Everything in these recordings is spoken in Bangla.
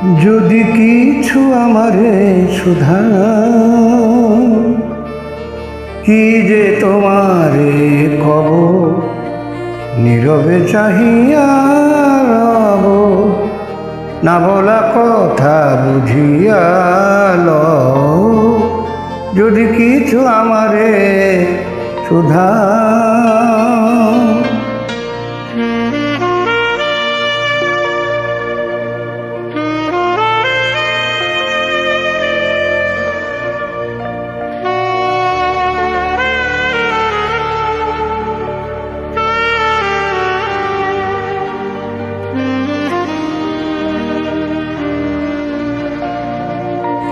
যদি কিছু আমারে সুধা কি যে তোমারে কব? নীরবে চাহিয়া না বলা কথা বুঝিয়া যদি কিছু আমারে সুধা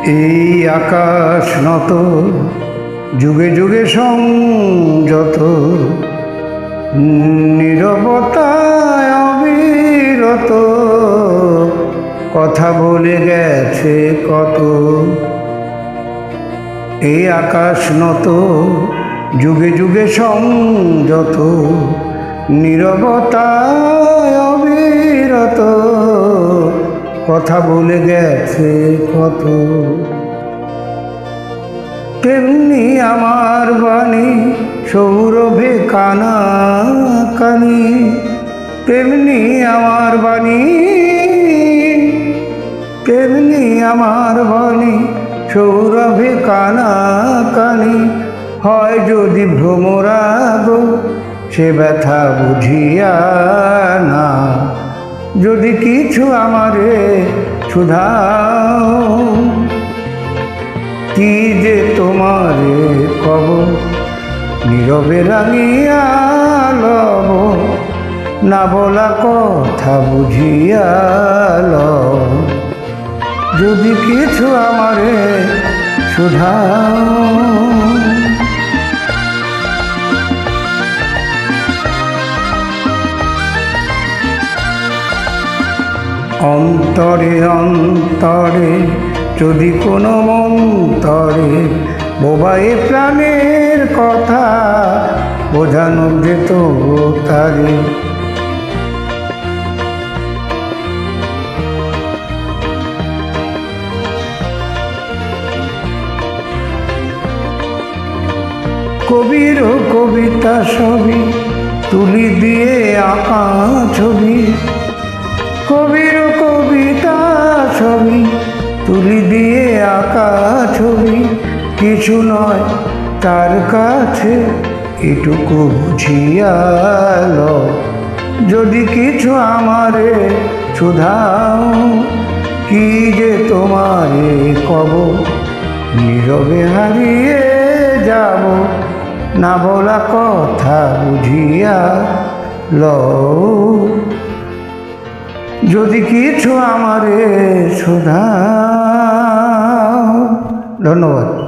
এই আকাশ নত, যুগে যুগে সংযত। নিরবতায় অবিরত, কথা বলে গেছে কত। এই আকাশ নত, যুগে যুগে সংযত, নিরবতায় অবিরত। কথা বলে গেছে কত। তেমনি আমার বাণী, সৌরভে কানা কানি। তেমনি আমার বাণী, তেমনি আমার বাণী, সৌরভে কানা কানি। হয় যদি ভ্রমরাগ, সে ব্যথা বুঝিয়া না। যদি কিছু আমারে সুধাও কি যে তোমারে কব? নীরবে রাঙিয়া লব না বলা কথা বুঝিয়া যদি কিছু আমারে সুধাও অন্তরে অন্তরে, যদি কোনো মন্তরে বোবায়ে প্রাণের কথা বোঝানো যেত তারে। কবির কবিতা সবই তুলি দিয়ে আঁকা ছবি। কিছু নয়, তার কাছে এটুকু বুঝিয়াল যদি কিছু আমারে সুধাও কি যে তোমারে কব? নীরবে হারিয়ে যাব, না বলা কথা বুঝিয়া লও যদি কিছু আমারে সুধা ধন্যবাদ।